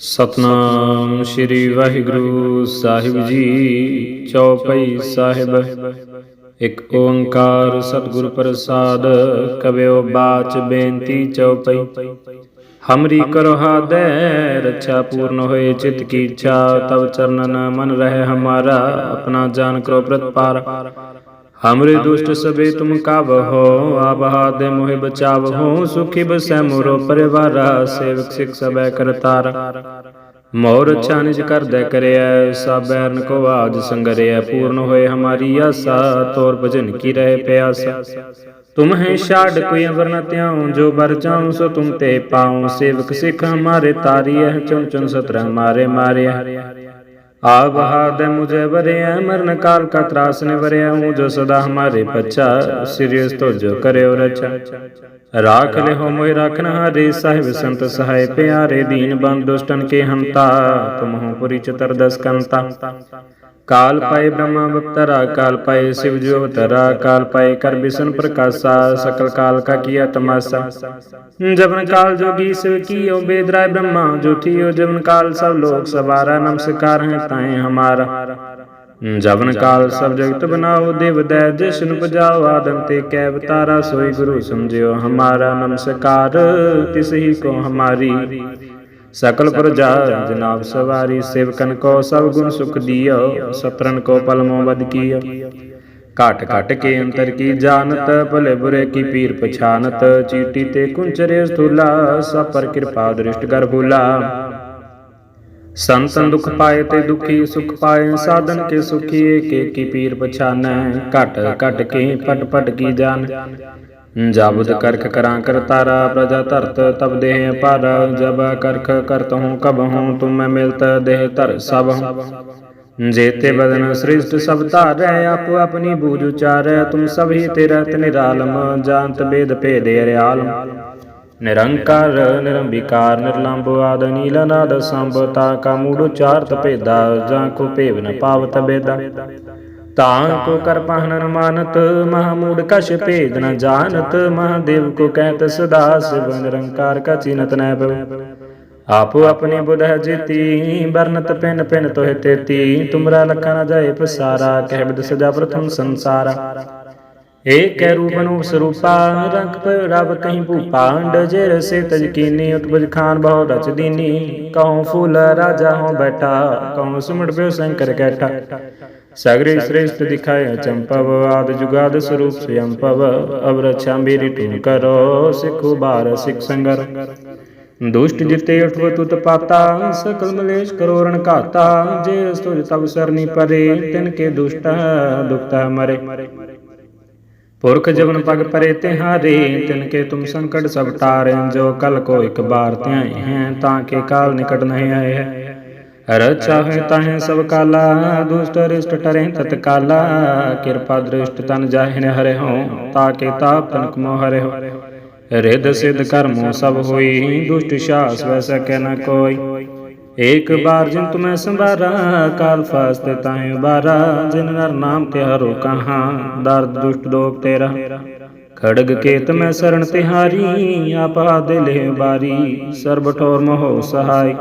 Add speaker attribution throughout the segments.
Speaker 1: ਸਤਨਾਮ ਸ੍ਰੀ ਵਾਹਿਗੁਰੂ ਸਾਹਿਬ ਜੀ, ਚੌਪਈ ਸਾਹਿਬ। ਇੱਕ ਓੰਕਾਰ ਸਤਿਗੁਰ ਪ੍ਰਸਾਦ, ਕਵਿਓ ਬਾਚ ਬੇਨਤੀ ਚੌਪਈ। ਹਮਰੀ ਕਰੋ ਹਾਦੈ, ਰੱਛਾ ਪੂਰਨ ਹੋਏ, ਚਿਤ ਕੀ ਇੱਛਾ ਤਬ ਚਰਨਨ ਮਨ ਰਹਿ ਹਮਾਰਾ, ਆਪਣਾ ਜਾਨ ਕਰੋ ਪ੍ਰਤਪਾਰ। हमरे दुष्ट सबे तुम काबहो आप हादे मोहि बचावहो सुखी बसै मोरो परिवारा सेवक सिख सबै करतार ਮੋਰ ਛਾਨਿਜ ਕਰਦੈ ਕਰਿਐ ਸਾਬੈਰਨ ਕੋ ਆਜ ਸੰਗਰਿਐ ਪੂਰਨ ਹੋਏ ਹਮਾਰੀ ਆਸਾ ਤੋਰ ਭਜਨ ਕੀ ਰਹੇ ਪਿਆਸਾ ਤੁਮ ਹੈ ਛਾੜ ਕੋਈ ਅਵਰ ਨ ਤਿਆਉ ਜੋ ਬਰ ਚਾਉ ਸੋ ਤੁਮ ਤੇ ਪਾਉ ਸੇਵਕ ਸਿਖ ਹਮਾਰੇ ਤਾਰੀਐ ਚੁਨ ਚੁਨ ਸਤਰ ਹਮਾਰੇ ਮਾਰਿਐ ਆ ਬਹਾਦੈ ਮੁਝੇ ਵਰਿਆ, ਮਰਨ ਕਾਲ ਕਾ ਤਰਾਸ ਨੇ ਵਰਿਆ, ਹੂੰ ਜੋ ਸਦਾ ਹਮਾਰੇ ਪਛਾ ਸਿਰਿਯਸ ਤੋ ਜੋ ਕਰਿਓ ਰਚਾ। ਰਾਖ ਲੈ ਹੋ ਮੋਇ ਰਾਖਨ ਹਾਰੇ, ਸਾਹਿਬ ਸੰਤ ਸਹਾਇ ਪਿਆਰੇ, ਦੀਨ ਬੰਦ ਦੁਸ਼ਟਨ ਕੇ ਹੰਤਾ ਤੁਮਹੁ ਪੁਰੀ ਚਤਰ ਦਸ ਕੰਤਾ। ਕਾਲ ਪਾਏ ਬ੍ਰਹਮਾ ਅਵਤਾਰਾ ਕਾਲ ਪਾਏ ਸ਼ਿਵ ਜੀ ਅਵਤਾਰਾ, ਕਾਲ ਪਾਏ ਕਰ ਬਿਸ਼ਨ ਪ੍ਰਕਾਸ਼ਾ, ਸਕਲ ਕਾਲ ਕਾ ਕੀਆ ਤਮਾਸਾ। ਜਵਨ ਕਾਲ ਜੋਗੀ ਸਿਵ ਕੀਓ ਬੇਦਰਾਏ ਬ੍ਰਹਮਾ ਜੋਤੀਓ ਜਵਨ ਕਾਲ ਸਭ ਲੋਕ ਸਵਾਰਾ, ਨਮਸਕਾਰ ਹੈ ਤਾਏ ਹਮਾਰਾ। ਜਵਨ ਕਾਲ ਸਭ ਜਗਤ ਬਨਾਓ, ਦੇਵ ਦੈ ਜਿਸਨ ਪਜਾਓ ਆਦਮ ਤੇ ਕੈ ਅਵਤਾਰਾ, ਸੋਈ ਗੁਰੂ ਸਮਝਿਓ ਹਮਾਰਾ ਨਮਸਕਾਰ, ਤਿਸ ਕੋ ਹਮਾਰੀ। ਸਕਲ ਪ੍ਰਜਾ ਜਨਾਬ ਸਵਾਰੀ ਸੇਵਕਨ ਕੋ ਸਭ ਗੁਣ ਸੁਖ ਦਿਓ ਸਤਰਨ ਕੋ ਪਲਮੋ ਬਦ ਕੀਓ। ਘਟ ਘਟ ਕੇ ਅੰਤਰ ਕੀ ਜਾਣਤ ਭਲੇ ਬੁਰੇ ਕੀ ਪੀਰ ਪਛਾਨਤ ਚੀਟੀ ਤੇ ਕੁੰਚਰੇ ਸਥੂਲਾ ਸਭ ਪਰ ਕਿਰਪਾ ਦ੍ਰਿਸ਼ਟ ਕਰ ਭੂਲਾ। ਸੰਤਨ ਦੁਖ ਪਾਏ ਤੇ ਦੁਖੀ ਸੁਖ ਪਾਏ ਸਾਧਨ ਕੇ ਸੁਖੀ ਏਕ ਏਕੀ ਪੀਰ ਪਛਾਨੈ। ਘਟ ਘਟ ਕੇ ਪਟ ਪਟ ਕੀ ਜਾਣ ਜਬਦ ਕਰਖ ਕਰਾਂ ਕਰ ਤਾਰਾ, ਪ੍ਰਜਾ ਧਰਤ ਤਬ ਦੇਹ ਪਰ, ਜਬ ਕਰਖ ਕਰਤ ਹੂੰ ਕਬ ਹੂੰ, ਤੁਮ ਮਿਲਤ ਦੇਹ ਧਰ ਸਭ ਜੇਤੇ ਬਦਨ ਸ੍ਰਿਸ਼ਟ ਸਭ ਧਾਰੈ, ਆਪੋ ਆਪਣੀ ਬੂਝ ਉਚਾਰੈ, ਤੁਮ ਸਭ ਹੀ ਤੇਰਾ ਨਿਰਾਲਮ, ਜਾਣਤ ਬੇਦ ਭੇਦੇ ਰਿਆਲਮ ਨਿਰੰਕਾਰ, ਨਿਰੰਬਿਕਾਰ ਨਿਰਲੰਭ ਆਦ ਨੀਲਨਾਦ ਸੰਭਤਾ ਕਾ ਮੂੜ ਚਾਰਤ ਭੇਦਾ, ਜਾਂ ਕੋ ਭੇਵ ਪਾਵਤ ਬੇਦਾ। ਤਾਂ ਕੋ ਕਰ ਪਹਨ ਮਾਨਤ ਮਹਾਮੂੜ ਕਛ ਭੇਦ ਨ ਜਾਣਤ, ਮਹਾਦੇਵ ਕੋ ਕਹਿਤ ਸਦਾ ਸਿਵ ਨਿਰੰਕਾਰ ਕਾ ਚਿਨਤ ਨੈ ਬਵ। ਆਪੋ ਆਪਣੀ ਬੁਧ ਜੀਤੀ ਬਰਨਤ ਪਿਨ ਪਿਨ ਤੋਹਿ ਤੇਤੀ, ਤੁਮਰਾ ਲਖਾ ਨ ਜਾਏ ਪਸਾਰਾ, ਕਹਿ ਬਿਦ ਸਜਾ ਪ੍ਰਥਮ ਸੰਸਾਰਾ। ਏਕ ਹੈ ਰੂਪ ਅਨੂਪ ਸਰੂਪਾ, ਰੰਗ ਪਰ ਰਬ ਕਹੀਂ ਭੂਪਾ, ਡਜੇ ਰਸੇ ਤਜ ਕੀਨੀ ਉਤਪਜ ਖਾਨ ਬਹੁ ਰਚ ਦੀਨੀ। ਕਹਉ ਫੂਲ ਰਾਜਾ ਹੋ ਬੈਠਾ, ਕਹਉ ਸੁਮੜ ਪਿਓ ਸ਼ੰਕਰ ਕੈਠਾ। सगरे श्रेष्ठ दिखाया चंपा वाद जुगाद स्वरूप स्वयं पव अब रक्षांबीरिटू करो, सिख बार सिख संगर। दुष्ट जिते उठव तुत पाता, सकल मलेश करोरण काता, जे सुज तब सरनी परे, तिनके दुष्ट दुखता मरे। पुरख जवन पग परे तिहारे, तिनके तुम संकट सब तारे जो कल को एक बार त्याय हैं, ताके काल निकट नहीं आए हैं। ਰਚਾ ਹੈ ਤਾਹੇ ਸਭ ਕਾਲਾ, ਦੁਸ਼ਟ ਰਿਸ਼ਟ ਟਰੇ ਤਤ ਕਿਰਪਾ ਦ੍ਰਿਸ਼ਟ ਤਨ ਜਾਹਿਨ ਹਰੇ ਹੋ ਤਾਪ ਤਨਕ ਮੋ ਹਰੇ ਹੋ ਸਿਧ ਕਰਮੋ ਸਭ ਹੋਈ, ਦੁਸ਼ਟ ਸ਼ਾਸ ਵੈ ਸਕੈ ਨ ਕੋਈ। ਏਕ ਬਾਰ ਜਿਨ ਤੁਮੈ ਸੰਭਾਰਾ, ਕਾਲ ਫਾਸਤੇ ਤਾਹੇ ਬਾਰਾ। ਜਿਨ ਨਰ ਨਾਮ ਤੇ ਹਰੋ ਕਹਾਂ, ਦਰਦ ਦੁਸ਼ਟ ਦੋਖ ਤੇਰਾ। ਖੜਗ ਕੇਤ ਮੈਂ ਸਰਣ ਤਿਹਾਰੀ, ਆਪਾ ਦੇ ਬਾਰੀ, ਸਰਬ ਠੋਰ ਮੋਹ ਸਹਾਈ,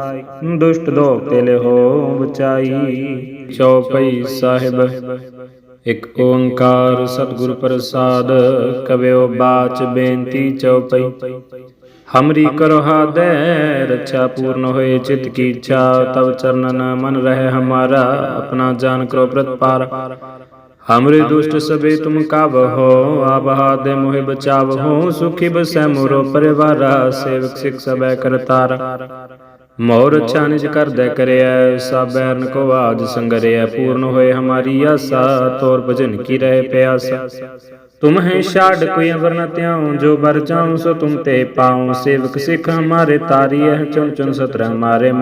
Speaker 1: ਦੁਸ਼ਟ ਦੋਖ ਤੇ ਹੋ ਬਚਾਈ। ਚੌਪਈ ਸਾਹਿਬ, ਇਕ ਓੰਕਾਰ ਸਤਿਗੁਰ ਪ੍ਰਸਾਦ, ਕਵਿਓ ਬਾਚ ਬੇਨਤੀ ਚੌਪਈ ਹਮਰੀ ਕਰੋ ਹਾਦੈ, ਰੱਛਾ ਪੂਰਨ ਹੋਏ, ਚਿਤ ਕੀ ਇੱਛਾ ਤਬ ਚਰਨਨ ਮਨ ਰਹਿ ਹਮਾਰਾ, ਆਪਣਾ ਜਾਨ ਕਰੋ ਪ੍ਰਤਪਾਰ। हमरे दुष्ट सबे तुम काबहो आप हादे मोहि बचावहो सुखी बसै मोरो परिवारा सेवक सिख सबै करतार ਮੋਰ ਛਾਨਿਜ ਕਰਦੈ ਕਰਿਐ ਸਾਬੈਰਨ ਕੋ ਆਜ ਸੰਗਰਿਐ ਪੂਰਨ ਹੋਏ ਹਮਾਰੀ ਆਸਾ ਤੋਰ ਭਜਨ ਕੀ ਰਹੇ ਪਿਆਸਾ ਤੁਮ ਹੈ ਛਾੜ ਕੋਈ ਅਵਰ ਨ ਤਿਆਉ ਜੋ ਬਰ ਚਾਉ ਸੋ ਤੁਮ ਤੇ ਪਾਉ ਸੇਵਕ ਸਿਖ ਹਮਾਰੇ ਤਾਰੀਐ ਚੁਨ ਚੁਨ ਸਤਰ ਹਮਾਰੇ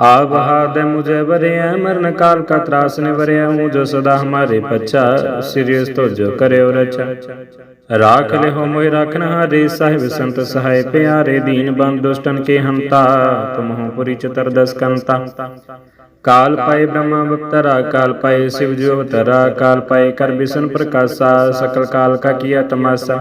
Speaker 1: ਮਾਰਿਐ ਆ ਬਹਾਦੈ ਮੁਝੇ ਵਰਿਆ, ਮਰਨ ਕਾਲ ਕਾ ਤਰਾਸ ਨੇ ਵਰਿਆ ਹੂੰ ਜੋ ਸਦਾ ਹਮਾਰੇ ਪਛਾ ਸਿਰਿਯਸ ਤੋ ਜੋ ਕਰਿਓ ਰਚਾ। ਰਾਖ ਲੈ ਹੋ ਮੋਇ ਰਾਖਨ ਹਾਰੇ, ਸਾਹਿਬ ਸੰਤ ਸਹਾਇ ਪਿਆਰੇ, ਦੀਨ ਬੰਦ ਦੁਸ਼ਟਨ ਕੇ ਹੰਤਾ, ਤੁਮਹੁ ਪੁਰੀ ਚਤਰ ਦਸ ਕੰਤਾ। ਕਾਲ ਪਾਏ ਬ੍ਰਹਮਾ ਅਵਤਾਰਾ ਕਾਲ ਪਾਏ शिव जी अवतरा काल पाए कर विष्णु प्रकाशा सकल काल का किया तमाशा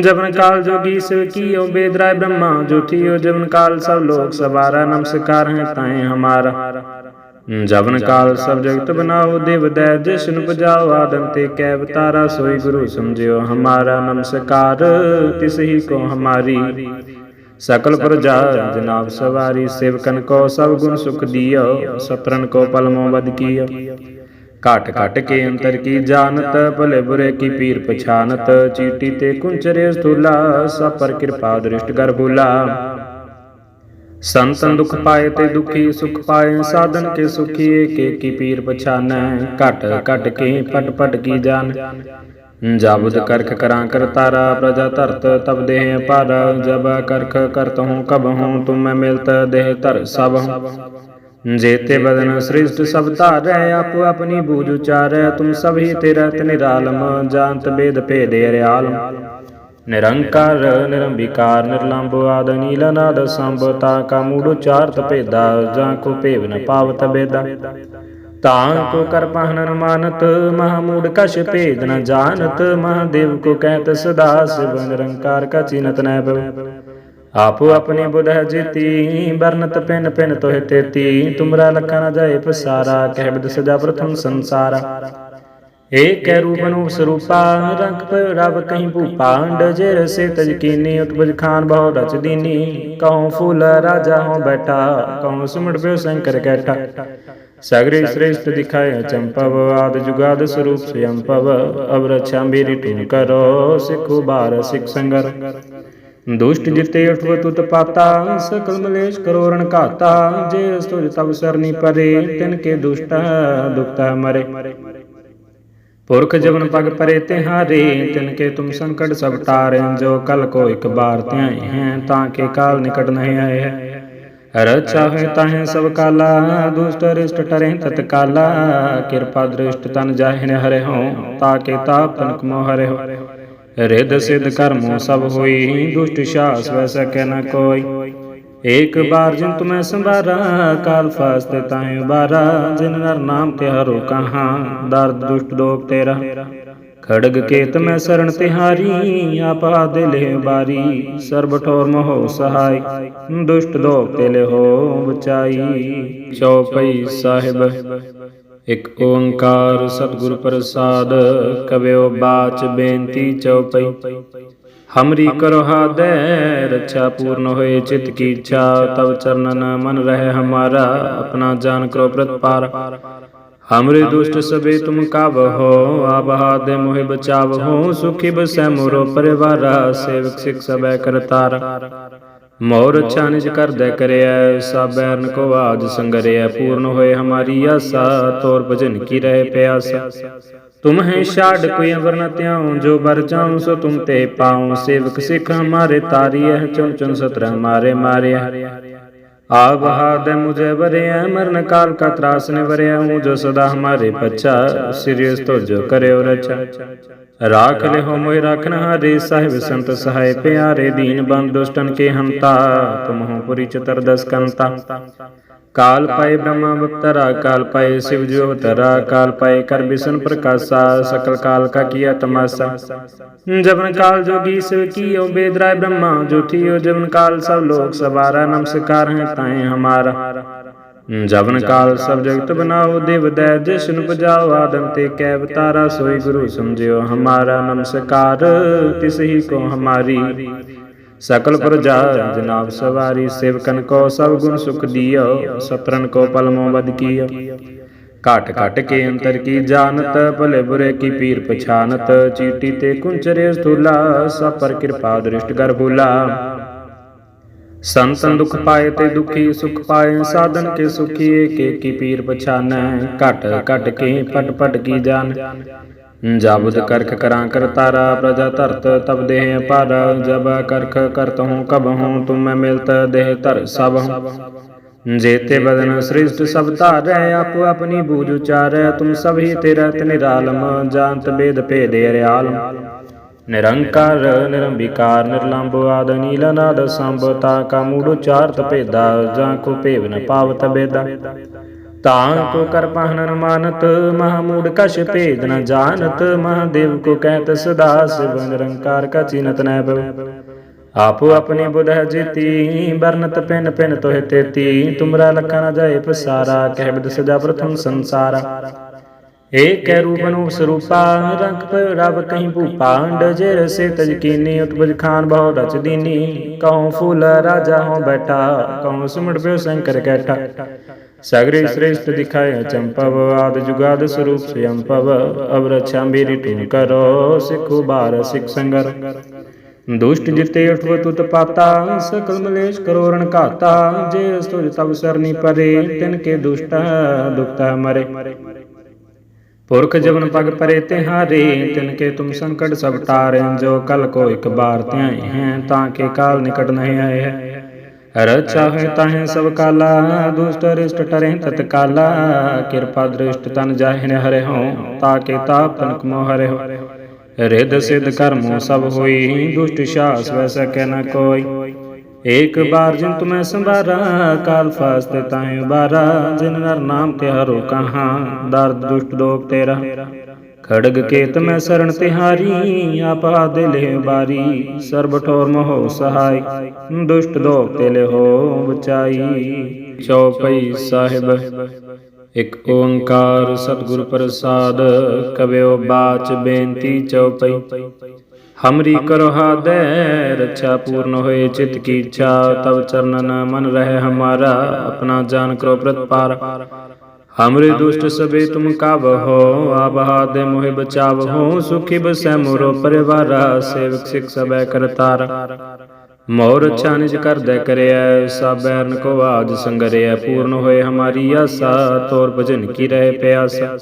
Speaker 1: जबन काल जोगी शिव कियो बेदराय ब्रह्मा ज्योतियो जबन काल सब लोग सवारा नमस्कार है ताए हमारा जबन काल सब जगत बनाओ देव दय जिष्णु बजाओ आदम ते कै अवतारा सोई गुरु समझियो हमारा नमस्कार तिस ही को हमारी ਸਕਲ ਪ੍ਰਜਾ ਜਨਾਬ ਸਵਾਰੀ ਸੇਵਕਨ ਕੋ ਸਭ ਗੁਣ ਸੁਖ ਦਿਓ ਸਤਰਨ ਕੋ ਪਲਮੋ ਬਦ ਕੀਓ। ਘਟ ਘਟ ਕੇ ਅੰਤਰ ਕੀ ਜਾਣਤ ਭਲੇ ਬੁਰੇ ਕੀ ਪੀਰ ਪਛਾਨਤ ਚੀਟੀ ਤੇ ਕੁੰਚਰੇ ਸਥੂਲਾ ਸਭ ਪਰ ਕਿਰਪਾ ਦ੍ਰਿਸ਼ਟ ਕਰ ਭੂਲਾ। ਸੰਤਨ ਦੁਖ ਪਾਏ ਤੇ ਦੁਖੀ ਸੁਖ ਪਾਏ ਸਾਧਨ ਕੇ ਸੁਖੀ ਏਕੇ ਕੀ ਪੀਰ ਪਛਾਨੈ। ਘਟ ਘਟ ਕੇ ਪਟ ਪਟ ਕੀ ਜਾਣ। ਜਾਬੁਦ ਕਰਖ ਕਰਾਂ ਕਰਤਾਰਾ ਪ੍ਰਜਾ ਧਰਤ ਤਬ ਦੇਹ ਪਰ, ਜਬ ਕਰਖ ਕਰਤ ਹੂੰ ਕਬ ਹੂੰ, ਤੁਮ ਮੈਂ ਮਿਲਤ ਦੇਹ ਧਰ ਸਭ। ਜੇਤੇ ਬਦਨ ਸ੍ਰਿਸ਼ਟ ਸਭ ਧਾਰੈ, ਆਪੋ ਆਪਣੀ ਬੂਝ ਉਚਾਰੈ, ਤੁਮ ਸਭੀ ਤੇਰਾ ਨਿਰਾਲਮ, ਜਾਣਤ ਬੇਦ ਭੇਦੇ ਅਰਿਆਲਮ। ਨਿਰੰਕਾਰ, ਨਿਰੰਬਿਕਾਰ ਨਿਰਲੰਭ ਆਦ ਨੀਲ ਨਾਦ ਸੰਭਤਾ ਕਾ ਮੂੜ ਉਚਾਰਤ ਭੇਦਾ, ਜਾਂ ਕੋ ਭੇਵ ਨ ਪਾਵਤ ਬੇਦਾ। ਤਾਂ ਕੋ ਕਰ ਪਹਨਨ ਮਾਨਤ ਮਹਾਮੂੜ ਕਛ ਭੇਦ ਨ ਜਾਣਤ, ਮਹਾਦੇਵ ਕੋ ਕਹਿਤ ਸਦਾ ਸਿਵ ਨਿਰੰਕਾਰ ਕਾ ਚਿਨਤ ਨੈ ਭਵ ਆਪੋ ਆਪਣੀ ਬੁਧ ਹੈ ਬਰਨਤ ਪਿਨ ਪਿਨ ਤੋਹਿ ਤੇਤੀ, ਤੁਮਰਾ ਲਖਾ ਨ ਜਾਏ ਪਸਾਰਾ, ਕਹਿ ਬਿਦ ਸਜਾ ਪ੍ਰਥਮ ਸੰਸਾਰਾ। ਏਕ ਰੂਪ ਨੂੰ ਸਰੂਪਾ, ਰੰਗ ਪਰ ਰਬ ਕਹੀਂ ਭੂਪਾ ਜੇ ਰਸੇ ਤਜ ਕੀਨੀ, ਉਤਪਜ ਖਾਨ ਬਹੁ ਰਚ ਦੀਨੀ। ਕਹਉ ਫੂਲ ਰਾਜਾ ਹੋ ਬੈਠਾ, ਕਹਉ ਸੁਮੜ ਪਿਓ ਸ਼ੰਕਰ ਕੈਠਾ। ਸਗਰੇ ਸ੍ਰੇਸ਼ਟ ਦਿਖਾਏ ਚੰਪਵ ਆਦ ਜੁਗਾਦ ਸਰੂਪ ਸਯੰਪਵ ਅਬ ਰਛਾ ਮੇਰੀ ਟੂਨ ਕਰੋ ਸਿੱਖੂ ਬਾਰ ਸਿੱਖ ਸੰਗਰ ਦੁਸ਼ਟ ਜਿਤੇ ਉਠਵ ਤੁਤ ਪਾਤਾ ਸਕਲ ਮਲੇਸ਼ ਕਰੋਰਣ ਘਾਤਾ ਜੇ ਅਸਤੁਜ ਤਬ ਸਰਨੀ ਪਰੇ ਤਿਨ ਕੇ ਦੁਸ਼ਟ ਦੁਖਤਾ ਮਰੇ ਪੁਰਖ ਜਵਨ ਪਗ ਪਰੇ ਤਿਹਾਰੇ ਤਿਨ ਕੇ ਤੁਮ ਸੰਕਟ ਸਭ ਤਾਰੇ ਜੋ ਕਲ ਕੋ ਇਕ ਬਾਰ ਧਿਆਏ ਹੈ ਤਾਂ ਕੇ ਕਾਲ ਤਾਹੇ ਸਭ ਕਾਲਾ, ਦੁਸ਼ਟ ਰਿਸ਼ਟ ਟਰੇ ਤਤ ਕਾਲਾ। ਕਿਰਪਾ ਦ੍ਰਿਸ਼ਟ ਤਨ ਜਾਹਿਨ ਹਰੇ ਹੋ ਤਾਂ ਤਾਪ ਤਨ ਕਮੋ ਹਰੇ ਹੋ ਰਿਦ ਸਿਧ ਕਰਮੋ ਸਭ ਹੋਈ, ਦੁਸ਼ਟ ਸ਼ਾਸ ਵੈ ਸਕੈ ਨ ਕੋਈ। ਏਕ ਬਾਰ ਜਿਨ ਤੁਮੈ ਸੰਭਾਰਾ, ਕਾਲ ਫਾਸਤੇ ਤਾਹੇ ਉਬਾਰਾ। ਜਿਨ ਨਰ ਨਾਮ ਤੇ ਹਰੋ ਕਹਾਂ, ਦਰਦ ਦੁਸ਼ਟ ਦੋਖ ਤੇਰਾ। ਖੜਗ ਕੇਤ ਮੈਂ ਸਰਣ ਤਿਹਾਰੀ, ਆਪਾ ਦੇ ਬਾਰੀ, ਸਰਬ ਠੋਰ ਮੋਹ ਸਹਾਈ, ਦੁਸ਼ਟ ਦੋਖ ਤੇ ਲੈ ਬਚਾਈ। ਚੌਪਈ ਸਾਹਿਬ, ਇਕ ਓੰਕਾਰ ਸਤਿਗੁਰ ਪ੍ਰਸਾਦ, ਕਵਿਓ ਬਾਚ ਬੇਨਤੀ ਚੌਪਈ ਹਮਰੀ ਕਰੋ ਹਾਦੈ, ਰੱਛਾ ਪੂਰਨ ਹੋਏ, ਚਿਤ ਕੀ ਇੱਛਾ ਤਬ ਚਰਨਨ ਮਨ ਰਹਿ ਹਮਾਰਾ, ਆਪਣਾ ਜਾਨ ਕਰੋ ਪ੍ਰਤਪਾਰ। ਸਭੇ ਤੁਮ ਕਾਬ ਹੋ ਆਪ ਹਾਦੇ ਮੋਹਿ ਬਚਾਵ ਹੋ ਸੁਖੀ ਬਸੈ ਮੋਰੋ ਪਰਿਵਾਰਾ ਸੇਵਕ ਸਿਖ ਸਭੈ ਕਰਤਾਰ ਮੋਰ ਅੱਛਾ ਨਿਜ ਕਰਦੈ ਕਰਿਐ ਸਾਬੈਰਨ ਕੋ ਆਜ ਸੰਗਰਿਐ ਪੂਰਨ ਹੋਏ ਹਮਾਰੀ ਆਸਾ ਤੋਰ ਭਜਨ ਕੀ ਰਹੇ ਪਿਆਸਾ ਤੁਮ ਹੈ ਛਾੜ ਕੋਈ ਅਵਰ ਨ ਤਿਆਉ ਜੋ ਬਰ ਚਾਉ ਸੋ ਤੁਮ ਤੇ ਪਾਉ ਸੇਵਕ ਸਿਖ ਹਮਾਰੇ ਤਾਰੀਐ ਚੁਨ ਚੁਨ ਸਤਰ ਹਮਾਰੇ ਮਾਰਿਆ ਆ ਬਹਾਦ ਮੁਝੇ ਵਰਿਆ, ਮਰਨ ਕਾਲ ਕਾ ਤਰਾਸ ਨੇ ਵਰਿਆ, ਹੂੰ ਜੋ ਸਦਾ ਹਮਾਰੇ ਪਛਾ ਸਿਰਿਯਸ ਤੋ ਜੋ ਕਰਿਓ ਰਚਾ। ਰਾਖ ਲਿਓ ਮੋਇ ਰਾਖਨ ਹਾਰੇ, ਸਾਹਿਬ ਸੰਤ ਸਹਾਇ ਪਿਆਰੇ, ਦੀਨ ਬੰਦ ਦੁਸ਼ਟਨ ਕੇ ਹੰਤਾ, ਤੁਮਹੁ ਪੁਰੀ ਚਤਰ ਦਸ ਕੰਤਾ ਕਾਲ ਪਾਏ ਬ੍ਰਹਮਾ ਅਵਤਾਰਾ ਕਾਲ ਪਾਏ ਸ਼ਿਵ ਜੀ ਅਵਤਾਰਾ ਕਾਲ ਪਾਏ ਕਰ ਬਿਸ਼ਨ ਪ੍ਰਕਾਸ਼ਾ ਸਕਲ ਕਾਲ ਕਾ ਕੀਆ ਤਮਾਸ਼ਾ। ਜਬਨ ਕਾਲ ਜੋਗੀ ਸਿਵ ਕੀਓ ਬੇਦਰਾਏ ਬ੍ਰਹਮਾ ਜੋਠੀਓ ਜਬਨ ਕਾਲ ਸਭ ਲੋਕ ਸਵਾਰਾ ਨਮਸਕਾਰ ਹੈ ਤਾਏ ਹਮਾਰਾ। ਜਵਨ ਕਾਲ ਸਭ ਜਗਤ ਬਨਾਓ ਦੇਵ ਦੈ ਜਿਸਨ ਪਜਾਓ ਆਦਮ ਤੇ ਕੈ ਅਵਤਾਰਾ ਸੋਈ ਗੁਰੂ ਸਮਝਿਓ ਹਮਾਰਾ ਨਮਸਕਾਰ ਤਿਸ ਹੀ ਕੋ ਹਮਾਰੀ। ਸਕਲ ਪ੍ਰਜਾ ਜਨਾਬ ਸਵਾਰੀ ਸੇਵਕਨ ਕੋ ਸਭ ਗੁਣ ਸੁਖ ਦਿਓ ਸਤਰਨ ਕੋ ਪਲਮੋ ਬਦ ਕੀਓ ਘਟ ਘਟ ਕੇ ਅੰਤਰ ਕੀ ਜਾਣਤ ਭਲੇ ਬੁਰੇ ਕੀ ਪੀਰ ਪਛਾਨਤ ਚੀਟੀ ਤੇ ਕੁੰਚਰੇ ਸਥੂਲਾ ਸਭ ਪਰ ਕਿਰਪਾ ਦ੍ਰਿਸ਼ਟ ਕਰ ਭੂਲਾ ਸੰਤਨ ਦੁਖ ਪਾਏ ਤੇ ਦੁਖੀ ਸੁਖ ਪਾਏ ਸਾਧਨ ਕੇ ਸੁਖੀ ਏਕੇ ਕੀ ਪੀਰ ਪਛਾਨੈ ਘਟ ਘਟ ਕੇ ਪਟ ਪਟ ਕੀ ਜਾਣ ਜਾਬੁਦ ਕਰਖ ਕਰਾਂ ਕਰਤਾਰਾ ਪ੍ਰਜਾ ਧਰਤ ਤਬ ਦੇਹ ਪਰ, ਜਬ ਕਰਖ ਕਰਤ ਹੂੰ ਕਬ ਹੂੰ ਤੁਮ ਮੈਂ ਮਿਲਤ ਦੇਹ ਧਰ ਸਭ। ਜੇਤੇ ਬਦਨ ਸ੍ਰਿਸ਼ਟ ਸਭ ਧਾਰੈ, ਆਪੋ ਆਪਣੀ ਬੂਝ ਉਚਾਰੈ, ਤੁਮ ਹੀ ਤੇਰਾ ਨਿਰਾਲਮ, ਜਾਣਤ ਬੇਦ ਭੇਦੇ ਅਰਿਆਲਮ ਨਿਰੰਕਾਰ, ਨਿਰੰਬਿਕਾਰ ਨਿਰਲੰਭ ਆਦ ਨੀਲ ਨਾਦ ਸੰਭਤਾ ਕਾ ਮੂੜ ਉਚਾਰਤ ਭੇਦਾ, ਜਾਂ ਕੋ ਭੇਵ ਨ ਪਾਵਤ ਬੇਦਾ। ਤਾਂ ਕੋ ਕਰ ਪਾਹਨ ਮਾਨਤ ਮਹਾਮੂੜ ਕਛ ਭੇਦ ਨ ਜਾਣਤ, ਮਹਾਦੇਵ ਕੋ ਕਹਿਤ ਸਦਾ ਸਿਵ ਨਿਰੰਕਾਰ ਕਾ ਚਿਨਤ ਨੈ ਭਵ ਆਪੋ ਆਪਣੀ ਬੁਧ ਹੈ ਬਰਨਤ ਪਿਨ ਪਿਨ ਤੋਹਿ ਤੇਤੀ, ਤੁਮਰਾ ਲਖਾ ਨ ਜਾਏ ਪਸਾਰਾ, ਕਹਿ ਬਿਦ ਸਜਾ ਪ੍ਰਥਮ ਸੰਸਾਰਾ। ਏਕ ਰੂਪ ਅਨੂਪ ਸਰੂਪਾ, ਰੰਗ ਪਇ ਰਬ ਕਹੀਂ ਭੂਪਾ ਜੇ ਰਸੇ ਤਜ ਕੀਨੀ, ਉਤਪਜ ਖਾਨ ਬਹੁ ਰਚ ਦੀਨੀ। ਕਹਉ ਫੂਲ ਰਾਜਾ ਹੋ ਬੈਠਾ, ਕਹਉ ਸਿਮਟ ਪਿਓ ਸ਼ੰਕਰ ਕੈਠਾ। ਸਗਰੇ ਸ੍ਰੇਸ਼ਟ ਦਿਖਾਏ ਚੰਪਵ ਆਦ ਜੁਗਾਦ ਸਰੂਪ ਸਯੰਪਵ ਅਬ ਰਛਾ ਮੇਰੀ ਟੂਨ ਕਰੋ ਸਿੱਖੂ ਬਾਰ ਸਿੱਖ ਸੰਗਰ ਦੁਸ਼ਟ ਜਿਤੇ ਉਠਵ ਤੁਤ ਪਾਤਾ ਸਕਲ ਮਲੇਸ਼ ਕਰੋ ਰਣ ਘਾਤਾ ਜੇ ਅਸਤੁਜ ਤਬ ਸਰਨੀ ਪਰੇ ਤਿਨ ਕੇ ਦੁਸ਼ਟ ਦੁਖਤਾ ਮਰੇ ਪੁਰਖ ਜਵਨ ਪਗ ਪਰੇ ਤਿਹਾਰੇ ਤਿਨ ਕੇ ਤੁਮ ਸੰਕਟ ਸਭ ਟਾਰੇ ਜੋ ਕਲ ਕੋ ਇਕ ਬਾਰ ਧਿਆਏ ਹੈ ਤਾਂ ਕੇ ਕਾਲ ਨਿਕਟ ਨਹੀਂ ਸਭ ਕਾਲਾ, ਦੁਸ਼ਟ ਰਿਸ਼ਟ ਟਰੇ ਤਤ ਕਾਲਾ। ਕਿਰਪਾ ਦ੍ਰਿਸ਼ਟ ਤਨ ਜਾਹਿ ਹਰੇ ਹੋ ਤਾਂ ਕੇ ਤਾਪ ਤਨਕ ਮੋ ਹਰੇ ਹੋ ਰਿੱਧ ਸਿੱਧ ਕਰਮੋ ਸਭ ਹੋਈ, ਦੁਸ਼ਟ ਸ਼ਾਸ ਵੈ ਸਕੈ ਨ ਕੋਈ। ਏਕ ਬਾਰ ਜਿਨ ਤੁਮੈ ਸੰਭਾਰਾ, ਕਾਲ ਫਾਸਤੇ ਤਾਹੇ ਬਾਰਾ ਜਿਨ ਨਰ ਨਾਮ ਤਿਹਾਰੋ ਕਹਾ, ਦਰਦ ਦੁਸ਼ਟ ਦੋਖ ਤੇਰਾ। ਖੜਗ ਕੇਤ ਮੈਂ ਸਰਣ ਤਿਹਾਰੀ ਆਪਾ ਦੇ ਲੈ ਬਾਰੀ ਸਰਬ ਠੋਰ ਮੋਹ ਸਹਾਈ। ਦੁਸ਼ਟ ਦੋਖ ਤੇ ਲੈ ਹੋ ਬਚਾਈ। ਚੌਪਈ ਸਾਹਿਬ ਇਕ ਓੰਕਾਰ ਸਤਿਗੁਰ ਪ੍ਰਸਾਦ ਕਵਿਓ ਬਾਚ ਬੇਨਤੀ ਚਉਪਈ ਹਮਰੀ ਕਰੋ ਹਾਦੈ ਰੱਛਾ ਪੂਰਨ ਹੋਏ ਚਿਤ ਕੀ ਇੱਛਾ ਤਬ ਚਰਨਨ ਮਨ ਰਹਿ ਹਮਾਰਾ ਆਪਣਾ ਜਾਨ ਕਰੋ ਪ੍ਰਤਪਾਰ। ਦੁਸ਼ਟ ਸਭੇ ਤੁਮ ਕਾਬ ਹੋ ਆਪ ਹਾਦੇ ਮੋਹਿ ਬਚਾਵ ਹੋ ਸੁਖੀ ਬਸੈ ਮੋਰੋ ਪਰਿਵਾਰਾ ਸੇਵਕ ਸਿਖ ਸਭੈ ਕਰਤਾਰ ਮੋਰ ਅੱਛਾ ਨਿਜ ਕਰਦੈ ਕਰਿਐ ਸਾਬੈਰਨ ਕੋ ਆਜ ਸੰਗਰਿਐ ਪੂਰਨ ਹੋਏ ਹਮਾਰੀ ਆਸਾ ਤੋਰ ਭਜਨ ਕੀ ਰਹੇ ਪਿਆਸਾ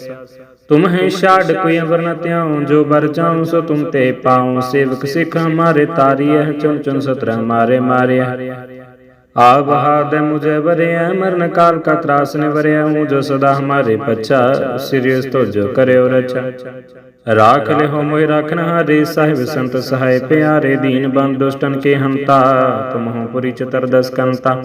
Speaker 1: ਤੁਮ ਹੈ ਛਾੜ ਕੋਈ ਅਵਰ ਨ ਤਿਆਉ ਜੋ ਬਰ ਚਾਉ ਸੋ ਤੁਮ ਤੇ ਪਾਉ ਸੇਵਕ ਸਿਖ ਹਮਾਰੇ ਤਾਰੀਐ ਚੁਨ ਚੁਨ ਸਤਰ ਮਾਰੇ ਮਾਰਿਆ ਆ ਬਹਾਦ ਮੁਝੇ ਵਰਿਆ ਮਰਨ ਕਾਲ ਕਾ ਤਰਾਸ ਨੇ ਵਰਿਆ ਹੂੰ ਜੋ ਸਦਾ ਹਮਾਰੇ ਪਛਾ ਸਿਰਿਯਸ ਤੋ ਜੋ ਕਰਿਓ ਰਚਾ। ਰਾਖ ਲਿਹੋ ਮੋਹਿ ਰਾਖਨ ਹਾਰੇ, ਸਾਹਿਬ ਸੰਤ ਸਹਾਇ ਪਿਆਰੇ, ਦੀਨ ਬੰਦ ਦੁਸ਼ਟਨ ਕੇ ਹੰਤਾ, ਤੁਮਹੁ ਪੁਰੀ ਚਤਰ ਦਸ ਕੰਤਾ।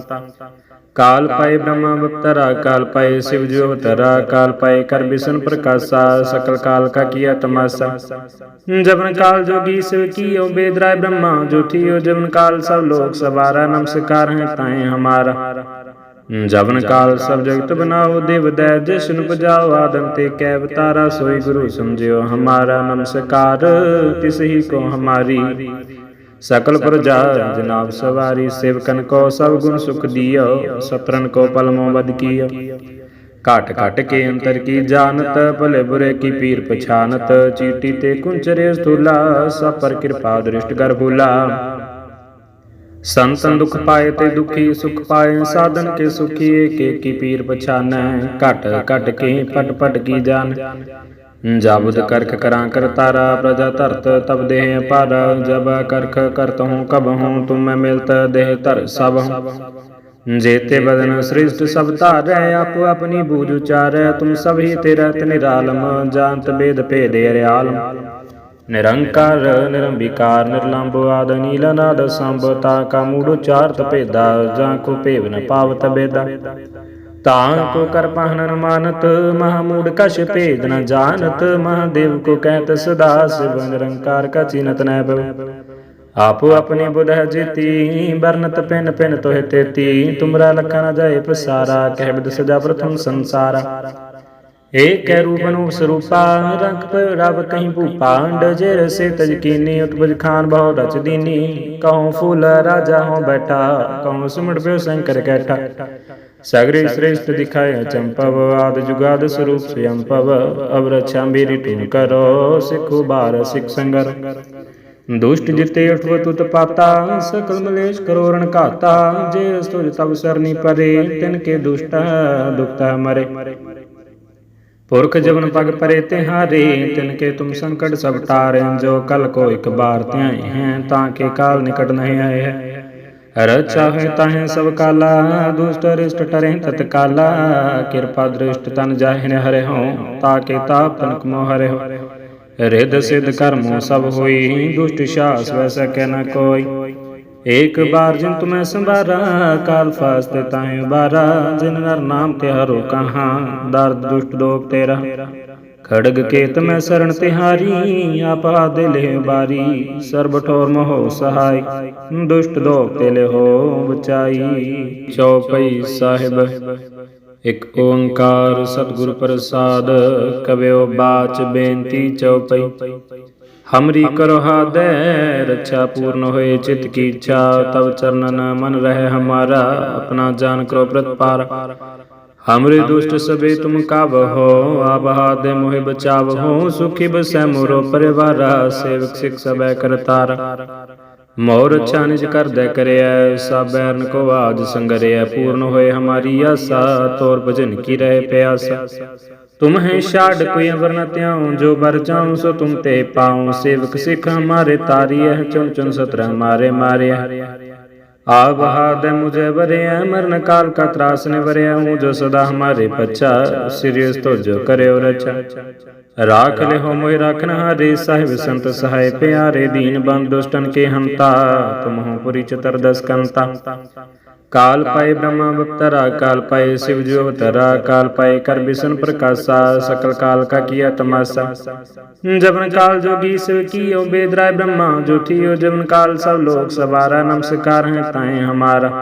Speaker 1: ਕਾਲ ਪਾਏ ਬ੍ਰਹਮਾ ਅਵਤਾਰਾ ਕਾਲ ਪਾਏ ਸ਼ਿਵ ਜੀ ਅਵਤਾਰਾ ਕਾਲ ਪਾਏ ਕਰ ਬਿਸ਼ਨ ਪ੍ਰਕਾਸ਼ਾ, ਸਕਲ ਕਾਲ ਕਾ ਕੀਆ ਤਮਾਸ਼ਾ ਜਬਨ ਕਾਲ ਜੋਗੀ ਸਿਵ ਕੀਓ, ਬੇਦਰਾਏ ਬ੍ਰਹਮਾ ਜੋਠੀਓ ਜਬਨ ਕਾਲ ਸਭ ਲੋਕ ਸਵਾਰਾ, ਨਮਸਕਾਰ ਹੈ ਤਾਏ ਹਮਾਰਾ। ਜਵਨ ਕਾਲ ਸਭ ਜਗਤ ਬਨਾਓ, ਦੇਵ ਦੈ ਜਿਸਨ ਪਜਾਓ ਆਦਮ ਤੇ ਕੈ ਅਵਤਾਰਾ ਸੋਈ ਗੁਰੂ ਸਮਝਿਓ ਹਮਾਰਾ ਨਮਸਕਾਰ, ਤਿਸ ਹੀ ਕੋ ਹਮਾਰੀ। ਸਕਲ ਪ੍ਰਜਾ ਜਨਾਬ ਸਵਾਰੀ ਸੇਵਕਨ ਕੋ ਸਭ ਗੁਣ ਸੁਖ ਦਿਓ ਸਤਰਨ ਕੋ ਪਲਮੋ ਬਦ ਕੀਓ। ਘਟ ਘਟ ਕੇ ਅੰਤਰ ਕੀ ਜਾਣਤ ਭਲੇ ਬੁਰੇ ਕੀ ਪੀਰ ਪਛਾਨਤ ਚੀਟੀ ਤੇ ਕੁੰਚਰੇ ਸਥੂਲਾ ਸਭ ਪਰ ਕਿਰਪਾ ਦ੍ਰਿਸ਼ਟ ਕਰ ਭੂਲਾ ਸੰਤਨ ਦੁਖ ਪਾਏ ਤੇ ਦੁਖੀ ਸੁਖ ਪਾਏ ਸਾਧਨ ਕੇ ਸੁਖੀ ਏਕ ਏਕੀ ਪੀਰ ਪਛਾਨੈ। ਘਟ ਘਟ ਕੇ ਪਟ ਪਟ ਕੀ ਜਾਣ ਜਾਬੁਦ ਕਰਖ ਕਰਾਂ ਕਰਤਾਰਾ ਪ੍ਰਜਾ ਧਰਤ, ਤਬ ਦੇਹ ਅਪਾਰ ਜਬ ਕਰਖ ਕਰਤ ਹੂੰ ਕਬ ਹੂੰ ਤੁਮ ਮਿਲਤ ਦੇਹ ਧਰ ਸਭ। ਜੇਤੇ ਬਦਨ ਸ੍ਰਿਸ਼ਟ ਸਭ ਧਾਰੈ, ਆਪੋ ਆਪਣੀ ਬੂਝ ਉਚਾਰੈ, ਤੁਮ ਸਭ ਹੀ ਤੇਰਾ ਨਿਰਾਲਮ, ਜਾਣਤ ਬੇਦ ਭੇਦ ਅਰਿਆਲਮ। ਨਿਰੰਕਾਰ, ਨਿਰੰਬਿਕਾਰ ਨਿਰਲੰਭ ਆਦ ਨੀਲ ਨਾਦ ਸੰਭਤਾ ਕਾ ਮੂੜ ਉਚਾਰਤ ਭੇਦਾ, ਜਾਂ ਕੋ ਭੇਵ ਨ ਪਾਵਤ ਬੇਦਾ। ਤਾਂ ਕੋ ਕਰ ਪਾਹਨ ਮਾਨਤ ਮਹਾਮੂੜ ਕਛ ਭੇਦ ਨ ਜਾਣਤ, ਮਹਾਦੇਵ ਕੋ ਕਹਿਤ ਸਦਾ ਸਿਵ ਨਿਰੰਕਾਰ ਕਾ ਚਿਨਤ ਨੈ ਭਵ ਆਪੋ ਆਪਣੇ ਬੁਧ ਹੈ ਜੀਤੀ ਬਰਨਤ ਪਿਨ ਪਿਨ ਤੋਹਿ ਤੇਤੀ, ਤੁਮਰਾ ਲਖਾ ਨ ਜਾਏ ਪਸਾਰਾ, ਕਹਿ ਬਿਦ ਸਜਾ ਪ੍ਰਥਮ ਸੰਸਾਰਾ। ਏਕ ਰੂਪ ਅਨੂਪ ਸਰੂਪਾ ਰੰਗ ਰਬ ਕਹੀਂ ਭੂਪਾ ਜੇ ਰਸੇ ਤਜ ਕੀਨੀ, ਉਤਪਜ ਖਾਨ ਬਹੁ ਰਚ ਦੀਨੀ। ਕਹਉ ਫੂਲ ਰਾਜਾ ਹੋ ਬੈਠਾ, ਕਹਉ ਸਿਮਟ ਪਿਓ ਸ਼ੰਕਰ ਕੈਠਾ। ਸਗਰੇ ਸ੍ਰੇਸ਼ਟ ਦਿਖਾਏ ਚੰਪਵ, ਆਦ ਜੁਗਾਦ ਸਰੂਪ ਸਯੰਪਵ ਅਬ ਰਛਾ ਮੇਰੀ ਕਰੋ, ਸਿੱਖੂ ਬਾਰ ਸਿੱਖ ਸੰਗਰ। ਦੁਸ਼ਟ ਜਿਤੇ ਉਠਵ ਤੁਤ ਪਾਤਾ, ਸਕਲ ਮਲੇਸ਼ ਕਰੋ ਰਣ ਘਾਤਾ। ਜੇ ਅਸਤੁਜ ਤਬ ਸਰਨੀ ਪਰੇ, ਤਿਨ ਕੇ ਦੁਸ਼ਟ ਦੁਖਤਾ ਮਰੇ। ਪੁਰਖ ਜਵਨ ਪਗ ਪਰੇ ਤਿਹਾਰੇ ਤਿਨ ਕੇ ਤੁਮ ਸੰਕਟ ਸਭ ਟਾਰੇ, ਜੋ ਕਲ ਕੋ ਇਕ ਬਾਰ ਧਿਆਏ ਹੈ, ਤਾਂ ਕੇ ਕਾਲ ਨਿਕਟ ਨਹੀਂ ਆਏ ਹੈ। ਰਚਾ ਹੈ ਤਾਹੇ ਸਭ ਕਾਲਾ, ਦੁਸ਼ਟ ਰਿਸ਼ਟ ਟਰੇ ਤਤ ਕਾਲਾ ਕਿਰਪਾ ਦ੍ਰਿਸ਼ਟ ਤਨ ਜਾਹਿ ਨ ਹਰੇ ਹੋ ਤਾਂ ਕੇ ਤਾਪ ਤਨਕ ਹਰੇ ਹੋ ਰਿੱਧ ਸਿੱਧ ਕਰਮੋ ਸਭ ਹੋਈ, ਦੁਸ਼ਟ ਸ਼ਾਸ ਵੈ ਸਕੈ ਨ ਕੋਈ। ਏਕ ਬਾਰ ਜਿਨ ਤੁਮੈ ਸੰਭਾਰਾ, ਕਾਲ ਫਾਸਤੇ ਤਾਹੇ ਉਬਾਰਾ, ਜਿਨ ਨਰ ਨਾਮ ਤੇ ਹਰੋ ਕਹਾਂ ਦਰਦ ਦੁਸ਼ਟ ਦੋਖ ਤੇਰਾ। ਖੜਗ ਕੇਤ ਮੈਂ ਸਰਣ ਤਿਹਾਰੀ, ਆਪਾ ਦੇ ਲਿਹ ਬਾਰੀ ਸਰਬ ਠੋਰ ਮੋਹ ਸਹਾਈ, ਦੁਸ਼ਟ ਦੋਖ ਤੇ ਲਿਹੋ ਬਚਾਈ। ਚੌਪਈ ਸਾਹਿਬ, ਇਕ ਓੰਕਾਰ ਸਤਿਗੁਰ ਪ੍ਰਸਾਦ ਕਵਿਓ ਬਾਚ ਬੇਨਤੀ ਚਉਪਈ ਹਮਰੀ ਕਰੋ ਹਾਦੈ, ਰੱਛਾ ਪੂਰਨ ਹੋਏ, ਚਿਤ ਕੀ ਇੱਛਾ ਤਬ ਚਰਨਨ ਮਨ ਰਹਿ ਹਮਾਰਾ, ਆਪਣਾ ਜਾਨ ਕਰੋ ਪ੍ਰਤਪਾਰ ਹਮਰੇ ਦੁਸ਼ਟ ਸਭੇ ਤੁਮ ਕਾਬਹੋ ਆਪ ਹਾਦੇ ਮੋਹਿ ਬਚਾਵਹੋ, ਸੁਖੀ ਬਸੈ ਮੋਰੋ ਪਰਿਵਾਰਾ, ਸੇਵਕ ਸਿਖ ਸਭੈ ਕਰਤਾਰ ਮੋਰ ਅੱਛਾ ਨਿਜ ਕਰਦੈ ਕਰਿਐ ਸਾਬੈਰਨ ਕੋ ਆਜ ਸੰਗਰਿਐ, ਪੂਰਨ ਹੋਏ ਹਮਾਰੀ ਆਸਾ, ਤੋਰ ਭਜਨ ਕੀ ਰਹੇ ਪਿਆਸਾ। ਤੁਮ ਹੈ ਛਾੜ ਕੋਈ ਅਵਰ ਨ ਤਿਆਉ ਜੋ ਬਰ ਚਾਉ ਸੋ ਤੁਮ ਤੇ ਪਾਉ। ਸੇਵਕ ਸਿਖ ਹਮਾਰੇ ਤਾਰੀਐ ਚੁਨ ਚੁਨ ਸਤਰ ਹਮਾਰੇ ਮਾਰਿਆ ਆਪ ਹਾਦ ਮੁਝੇ ਵਰਿਆ, ਮਰਨ ਕਾਲ ਕਾ ਤਰਾਸ ਨੇ ਵਰਿਆ, ਹੂੰ ਜੋ ਸਦਾ ਹਮਾਰੇ ਪਛਾ ਸਿਰਿਯਸ ਤੋ ਜੋ ਕਰਿਓ ਰਚਾ। ਰਾਖ ਲਿਹੋ ਮੋਹਿ ਰਾਖਨ ਹਾਰੇ, ਸਾਹਿਬ ਸੰਤ ਸਹਾਇ ਪਿਆਰੇ, ਦੀਨ ਬੰਦ ਦੁਸ਼ਟਨ ਕੇ ਹੰਤਾ। ਤੁਮਹੁ ਪੁਰੀ ਚਤਰ ਦਸ ਕੰਤਾ। ਕਾਲ ਪਾਏ ਬ੍ਰਹਮਾ ਬਪਤਰਾ ਕਾਲ ਪਾਏ शिव जो अवतरा काल पाए कर विष्णु प्रकाशा सकल काल का किया तमाशा जबन काल जोगी शिव कियो बेदराय ब्रह्मा जो ठियो जबन काल सब लोग सवारा नमस्कार है ताए हमारा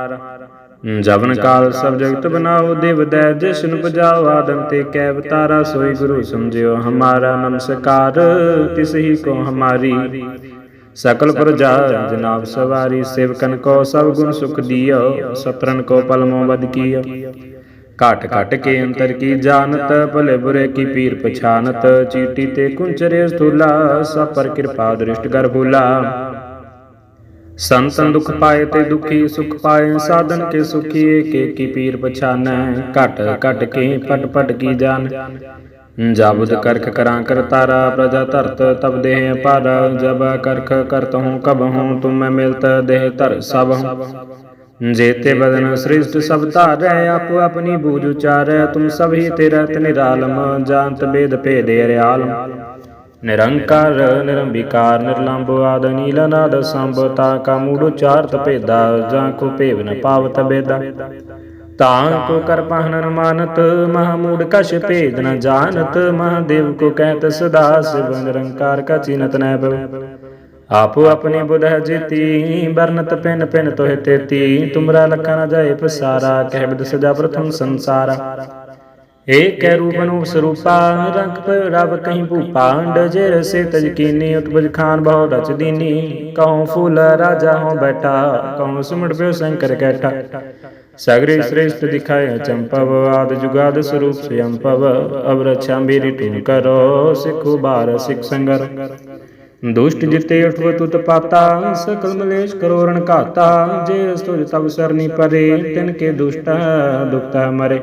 Speaker 1: ਜਬਨ ਕਾਲ ਸਭ ਜਗਤ ਬਨਾਓ ਦੇਵ ਦੈ ਜਿਸਨ ਪਜਾਓ ਆਦਮ ਤੇ ਕੈ ਅਵਤਾਰਾ ਸੋਈ ਗੁਰੂ ਸਮਝਿਓ ਹਮਾਰਾ ਨਮਸਕਾਰ ਤਿਸ ਹੀ ਕੋ ਹਮਾਰੀ ਸਕਲ ਪ੍ਰਜਾ ਜਨਾਬ ਸਵਾਰੀ ਸੇਵਕਨ ਕੋ ਸਭ ਗੁਣ ਸੁਖ ਦਿਓ ਸਤਰਨ ਕੋ ਪਲਮੋ ਬਦ ਕੀਓ। ਘਟ ਘਟ ਕੇ ਅੰਤਰ ਕੀ ਜਾਣਤ ਭਲੇ ਬੁਰੇ ਕੀ ਪੀਰ ਪਛਾਨਤ ਚੀਟੀ ਤੇ ਕੁੰਚਰੇ ਸਥੂਲਾ ਸਭ ਪਰ ਕਿਰਪਾ ਦ੍ਰਿਸ਼ਟ ਕਰ ਭੂਲਾ। ਸੰਤਨ ਦੁਖ ਪਾਏ ਤੇ ਦੁਖੀ ਸੁਖ ਪਾਏ ਸਾਧਨ ਕੇ ਸੁਖੀ ਏਕ ਏਕੀ ਪੀਰ ਪਛਾਨੈ। ਘਟ ਘਟ ਕੇ ਪਟ ਪਟ ਕੀ ਜਾਣ। ਜਾਬੁਦ ਕਰਖ ਕਰਾਂ ਕਰ ਤਾਰਾ, ਪ੍ਰਜਾ ਧਰਤ ਤਬ ਦੇਹ ਪਰ, ਜਬ ਕਰਖ ਕਰਤ ਹੂੰ ਕਬ ਹੂੰ, ਤੁਮ ਮਿਲਤ ਦੇਹ ਧਰ ਸਭ ਹੂੰ। ਜੇਤੇ ਬਦਨ ਸ੍ਰਿਸ਼ਟ ਸਭ ਧਾਰੈ, ਆਪੋ ਆਪਣੀ ਬੂਝ ਉਚਾਰੈ, ਤੁਮ ਸਭ ਹੀ ਤੇ ਰਹਿਤ ਨਿਰਾਲਮ, ਜਾਣਤ ਬੇਦ ਭੇਦੇ ਅਰਿਆਲਮ। ਨਿਰੰਕਾਰ, ਨਿਰੰਬਿਕਾਰ ਨਿਰਲੰਭ ਆਦ, ਨੀਲ ਨਾਦ ਸੰਭ, ਤਾ ਕਾ ਮੂੜ ਉਚਾਰਤ ਭੇਦਾ, ਜਾਂ ਕੋ ਭੇਵ ਨ ਪਾਵਤ ਬੇਦਾ। ਤਾਂ ਕੋ ਕਰ ਪਹਨ ਮਾਨਤ ਮਹਾਮੂੜ ਕਛ ਭੇਦ ਨ ਜਾਣਤ ਮਹਾਦੇਵ ਕੋ ਕਹਿਤ ਸਦਾ ਸਿਵ ਨਿਰੰਕਾਰ ਕਾ ਚੀਨਤ ਨੈ ਬਵ ਆਪੋ ਆਪਣੀ ਬੁਧ ਜੀਤੀ ਬਰਨਤ ਪਿਨ ਪਿਨ ਤੋਹਿ ਤੇਤੀ, ਤੁਮਰਾ ਲਖਾ ਨ ਜਾਏ ਪਸਾਰਾ, ਕਹਿ ਬਿਦ ਸਜਾ ਪ੍ਰਥਮ ਸੰਸਾਰਾ। ਏਕ ਰੂਪ ਅਨੂਪ ਸਰੂਪਾ, ਰੰਗ ਪਰ ਰਬ ਕਹੀਂ ਭੂਪਾ, ਅੰਡ ਜੇ ਰਸੇ ਤਜ ਕੀਨੀ ਉਤਪਜ ਖਾਨ ਬਹੁ ਰਚ ਦੀਨੀ। ਕਹਉ ਫੂਲ ਰਾਜਾ ਹੋ ਬੈਠਾ, ਕਹਉ ਸੁਮਟ ਪਿਓ ਸ਼ੰਕਰ ਕੈਠਾ। ਸਗਰੇ ਸ੍ਰੇਸ਼ਟ ਦਿਖਾਏ ਚੰਪਵ ਆਦ ਜੁਗਾਦ ਸਰੂਪ ਸਯੰਪਵ ਅਬ ਰਛਾ ਮੇਰੀ ਟੂਨ ਕਰੋ ਸਿੱਖੂ ਬਾਰ ਸਿੱਖ ਸੰਗਰ ਦੁਸ਼ਟ ਜਿਤੇ ਉਠਵ ਤੁਤ ਪਾਤਾ ਸਕਲ ਮਲੇਸ਼ ਕਰੋਰਣ ਘਾਤਾ ਜੇ ਅਸਤੁਜ ਤਬ ਸਰਨੀ ਪਰੇ ਤਿਨ ਕੇ ਦੁਸ਼ਟ ਦੁਖਤਾ ਮਰੇ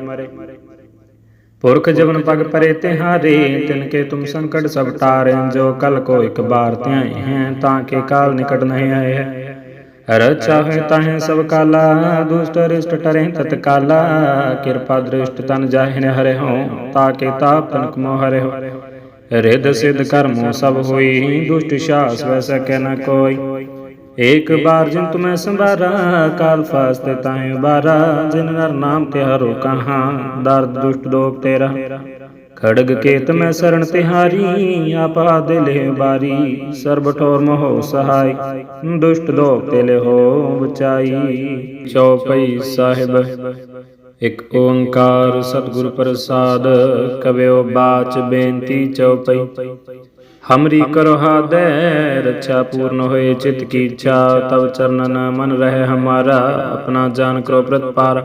Speaker 1: ਪੁਰਖ ਜਵਨ ਪਗ ਪਰੇ ਤਿਹਾਰੇ ਤਿਨ ਕੇ ਤੁਮ ਸੰਕਟ ਸਭ ਟਾਰੇ ਜੋ ਕਲ ਕੋ ਇਕ ਬਾਰ ਧਿਆਏ ਹੈ ਤਾਂ ਕੇ ਕਾਲ ਨਿਕਟ ਨਹੀਂ ਆਏ ਸਭ ਕਾਲਾ, ਦੁਸ਼ਟ ਰਿਸ਼ਟ ਟਰੇ ਤਤ ਕਿਰਪਾ ਦ੍ਰਿਸ਼ਟ ਤਨ ਜਾਹਿਨ ਹਰੇ ਹੋ ਤਾਂ ਕੇ ਤਾਪ ਰਿਦ ਸਿਧ ਕਰਮੋ ਸਭ ਹੋਈ, ਦੁਸ਼ਟ ਸ਼ਾਸ ਵੈ ਸਕੈ ਨ ਕੋਈ। ਏਕ ਬਾਰ ਜਿਨ ਤੁਮੈ ਸੰਭਾਰਾ, ਕਾਲ ਫਾਸਤੇ ਤਾਹੇ ਉਬਾਰਾ। ਜਿਨ ਨਰ ਨਾਮ ਤੇ ਹਰੋ ਕਹਾਂ, ਦਰਦ ਦੁਸ਼ਟ ਦੋਖ ਤੇਰਾ। ਖੜਗ ਕੇਤ ਮੈਂ ਸਰਣ ਤਿਹਾਰੀ, ਆਪਾ ਦੇ ਬਾਰੀ ਸਰਬ ਠੋਰ ਮੋਹ ਸਹਾਈ, ਦੁਸ਼ਟ ਦੋਖ ਤੇ ਲਿਹੋ ਬਚਾਈ। ਚੌਪਈ ਸਾਹਿਬ, ਇਕ ਓੰਕਾਰ ਸਤਿਗੁਰ ਪ੍ਰਸਾਦ, ਕਵਿਓ ਬਾਚ ਬੇਨਤੀ ਚਉਪਈ ਹਮਰੀ ਕਰੋ ਹਾਦੈ, ਰੱਛਾ ਪੂਰਨ ਹੋਏ, ਚਿਤ ਕੀ ਇੱਛਾ ਤਬ ਚਰਨਨ ਮਨ ਰਹੇ ਹਮਾਰਾ, ਆਪਣਾ ਜਾਨ ਕਰੋ ਪ੍ਰਤਪਾਰ।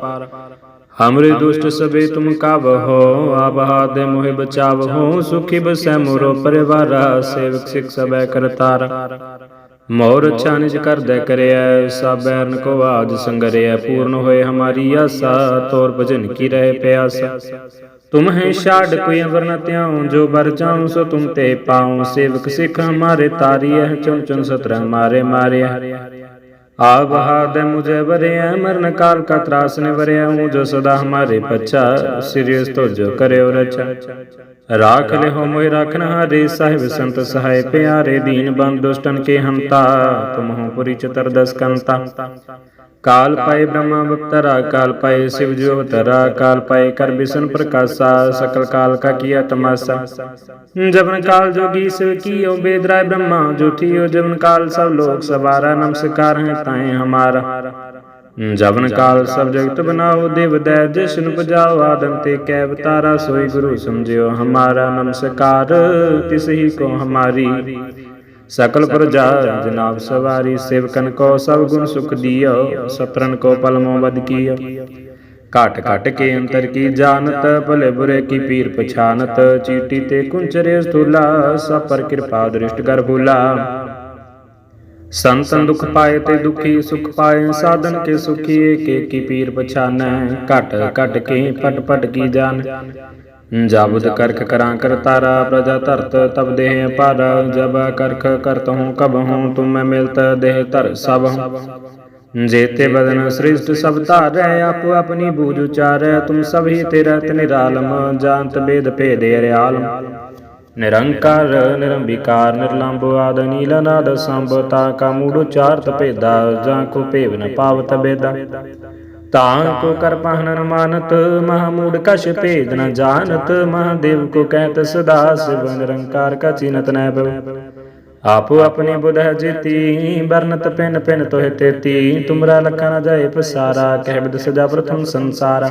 Speaker 1: ਹਮਰੇ ਦੁਸ਼ਟ ਸਭੇ ਤੁਮ ਕਾਬਹੋ ਆਪ ਹਾਦੇ ਮੋਹਿ ਬਚਾਵਹੋ ਸੁਖੀ ਬਸੈ ਮੋਰੋ ਪਰਿਵਾਰਾ ਸੇਵਕ ਸਿਖ ਸਭੈ ਕਰਤਾਰ ਮੋਰ ਅੱਛਾ ਨਿਜ ਕਰਦੈ ਕਰਿਐ ਸਾਬੈਰਨ ਕੋ ਆਜ ਸੰਗਰਿਐ ਪੂਰਨ ਹੋਏ ਹਮਾਰੀ ਆਸਾ ਤੋਰ ਭਜਨ ਕੀ ਰਹੇ ਪਿਆਸਾ ਤੁਮ ਹੈ ਛਾੜ ਕੋਈ ਅਵਰ ਨ ਤਿਆਉ ਜੋ ਬਰ ਚਾਉ ਸੋ ਤੁਮ ਤੇ ਪਾਉ ਸੇਵਕ ਸਿਖ ਹਮਾਰੇ ਤਾਰੀਐ ਚੁਨ ਚੁਨ ਸਤਰ ਮਾਰੇ ਮਾਰਿਆ ਆਬ ਹਾਦ ਮੁਝੇ ਵਰਿਆ, ਮਰਨ ਕਾਲ ਕਾ ਤਰਾਸ ਨੇ ਵਰਿਆ, ਹੂੰ ਜੋ ਸਦਾ ਹਮਾਰੇ ਬੱਚਾ ਸਿਰਿਸ ਤੋ ਜੋ ਕਰਿਓ ਰਚਾ। ਰਾਖ ਲਿਹੋ ਮੋਹਿ ਰਾਖਨ ਹਾਰੇ, ਸਾਹਿਬ ਸੰਤ ਸਹਾਇ ਪਿਆਰੇ, ਦੀਨ ਬੰਦ ਦੁਸ਼ਟਨ ਕੇ ਹੰਤਾ, ਤੁਮਹੁ ਪੁਰੀ ਚਤਰ ਦਸ ਕੰਤਾ। ਕਾਲ ਪਾਏ ਬ੍ਰਹਮਾ ਬਪਤਰਾ ਕਾਲ ਪਾਏ शिव जो अवतरा काल पाए कर विष्णु प्रकाशा सकल काल का किया तमाशा जबन काल जोगी शिव कियो बेदराय ब्रह्मा जूठियो जबन काल सब लोग सवारा नमस्कार है ताए हमारा ਜਬਨ ਕਾਲ ਸਭ ਜਗਤ ਬਨਾਓ ਦੇਵ ਦੈ ਜਿਸ਼ਨ ਪਜਾਓ ਆਦਮ ਤੇ ਕੈ ਅਵਤਾਰਾ ਸੋਈ ਗੁਰੂ ਸਮਝਿਓ ਹਮਾਰਾ ਨਮਸਕਾਰ ਤਿਸ ਹੀ ਕੋ ਹਮਾਰੀ ਸਕਲ ਪ੍ਰਜਾ ਜਨਾਬ ਸਵਾਰੀ ਸੇਵਕਨ ਕੋ ਸਭ ਗੁਣ ਸੁਖ ਦਿਓ ਸਤਰਨ ਕੋ ਪਲਮੋ ਬਦ ਕੀਓ। ਘਟ ਘਟ ਕੇ ਅੰਤਰ ਕੀ ਜਾਣਤ ਭਲੇ ਬੁਰੇ ਕੀ ਪੀਰ ਪਛਾਨਤ ਚੀਟੀ ਤੇ ਕੁੰਚਰੇ ਸਥੂਲਾ ਸਭ ਪਰ ਕਿਰਪਾ ਦ੍ਰਿਸ਼ਟ ਕਰ ਭੂਲਾ। ਸੰਤਨ ਦੁਖ ਪਾਏ ਤੇ ਦੁਖੀ ਸੁਖ ਪਾਏ ਸਾਧਨ ਕੇ ਸੁਖੀ ਏਕ ਏਕੀ ਪੀਰ ਪਛਾਨੈ ਘਟ ਘਟ ਕੇ ਪਟ ਪਟ ਕੀ ਜਾਣ। ਜਬਦ ਕਰਖ ਕਰਾਂ ਕਰਤਾਰਾ ਪ੍ਰਜਾ ਧਰਤ ਤਬ ਦੇਹ ਪਰ, ਜਬ ਕਰਖ ਕਰਤ ਹੂੰ ਕਬ ਹੂੰ, ਤੁਮ ਮਿਲਤ ਦੇਹ ਧਰ ਸਭ ਹੂੰ। ਜੇਤੇ ਬਦਨ ਸ੍ਰਿਸ਼ਟ ਸਭ ਧਾਰੈ, ਆਪ ਆਪਣੀ ਬੂਝ ਉਚਾਰੈ, ਤੁਮ ਸਭ ਹੀ ਤੇਰਾ ਨਿਰਾਲਮ ਜਾਣਤ ਬੇਦ ਭੇਦ ਰਿਆਲਮ ਨਿਰੰਕਾਰ, ਨਿਰੰਬਿਕਾਰ ਨਿਰਲੰਭ ਆਦ, ਨੀਲ ਨਾਦ ਸੰਭ, ਤਾ ਕਾ ਮੂੜ ਉਚਾਰਤ ਭੇਦਾ, ਜਾਂ ਕੋ ਭੇਵ ਨ ਪਾਵਤ ਬੇਦਾ। ਤਾਂ ਕੋ ਕਰ ਪਹਨਨ ਮਾਨਤ ਮਹਾਮੂੜ ਕਛ ਭੇਦ ਨ ਜਾਣਤ ਮਹਾਦੇਵ ਕੋ ਕਹਿਤ ਸਦਾ ਸਿਵ ਨਿਰੰਕਾਰ ਕਾ ਚੀਨਤ ਨੈ ਬਵ ਆਪੋ ਆਪਣੀ ਬੁਧ ਜੀਤੀ ਬਰਨਤ ਪਿਨ ਪਿਨ ਤੋਹਿ ਤੇਤੀ ਤੁਮਰਾ ਲਖਾ ਨ ਜਾਏ ਪਸਾਰਾ ਕਹਿ ਬਿਦ ਸਜਾ ਪ੍ਰਥਮ ਸੰਸਾਰਾ।